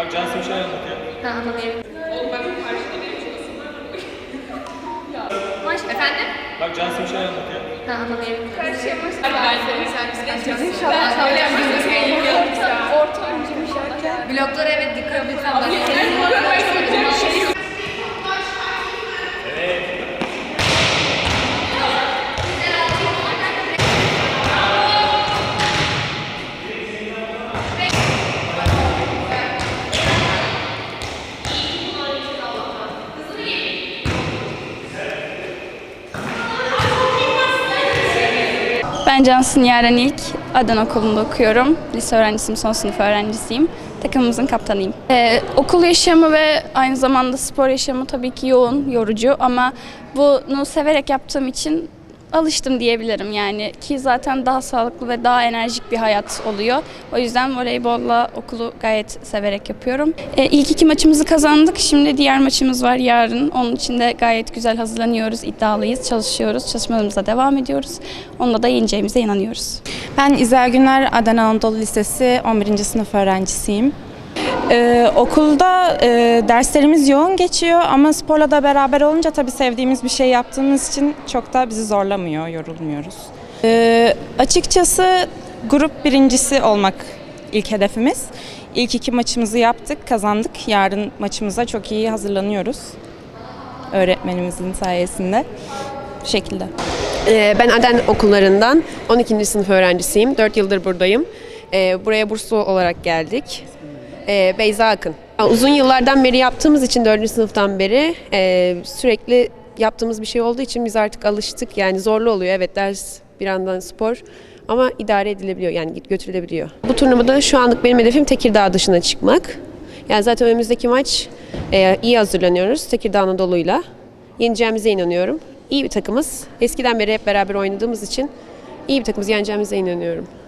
Bak Cansu bir şeyler anlatıyor. Ha anlamayabilirim. Efendim? Bak Cansu bir şeyler anlatıyor. Ha anlamayabilirim. Bloklara evet dikkat lütfen. Ben Cansın Yaren İlk. Adana Okulu'nda okuyorum. Lise öğrencisiyim, son sınıf öğrencisiyim. Takımımızın kaptanıyım. Ee, okul yaşamı ve aynı zamanda spor yaşamı tabii ki yoğun, yorucu ama bunu severek yaptığım için alıştım diyebilirim yani ki zaten daha sağlıklı ve daha enerjik bir hayat oluyor. O yüzden voleybolla okulu gayet severek yapıyorum. Ee, ilk iki maçımızı kazandık. Şimdi diğer maçımız var yarın. Onun için de gayet güzel hazırlanıyoruz, iddialıyız, çalışıyoruz. Çalışmalarımıza devam ediyoruz. Onunla da yeneceğimize inanıyoruz. Ben İzel Güner Adana Anadolu Lisesi 11. sınıf öğrencisiyim. Ee, okulda e, derslerimiz yoğun geçiyor ama sporla da beraber olunca tabii sevdiğimiz bir şey yaptığımız için çok da bizi zorlamıyor, yorulmuyoruz. Ee, açıkçası grup birincisi olmak ilk hedefimiz. İlk iki maçımızı yaptık, kazandık. Yarın maçımıza çok iyi hazırlanıyoruz. Öğretmenimizin sayesinde. Bu şekilde. Ee, Ben Aden okullarından 12. sınıf öğrencisiyim. 4 yıldır buradayım. Ee, Buraya burslu olarak geldik. Ee, Beyza Akın. Uzun yıllardan beri yaptığımız için 4. sınıftan beri e, sürekli yaptığımız bir şey olduğu için biz artık alıştık. Yani zorlu oluyor. Evet ders bir yandan spor ama idare edilebiliyor yani götürülebiliyor. Bu turnuvada şu anlık benim hedefim Tekirdağ dışına çıkmak. Yani zaten önümüzdeki maç e, iyi hazırlanıyoruz Tekirdağ Anadolu'yla. Yeneceğimize inanıyorum. İyi bir takımız. Eskiden beri hep beraber oynadığımız için iyi bir takımız yeneceğimize inanıyorum.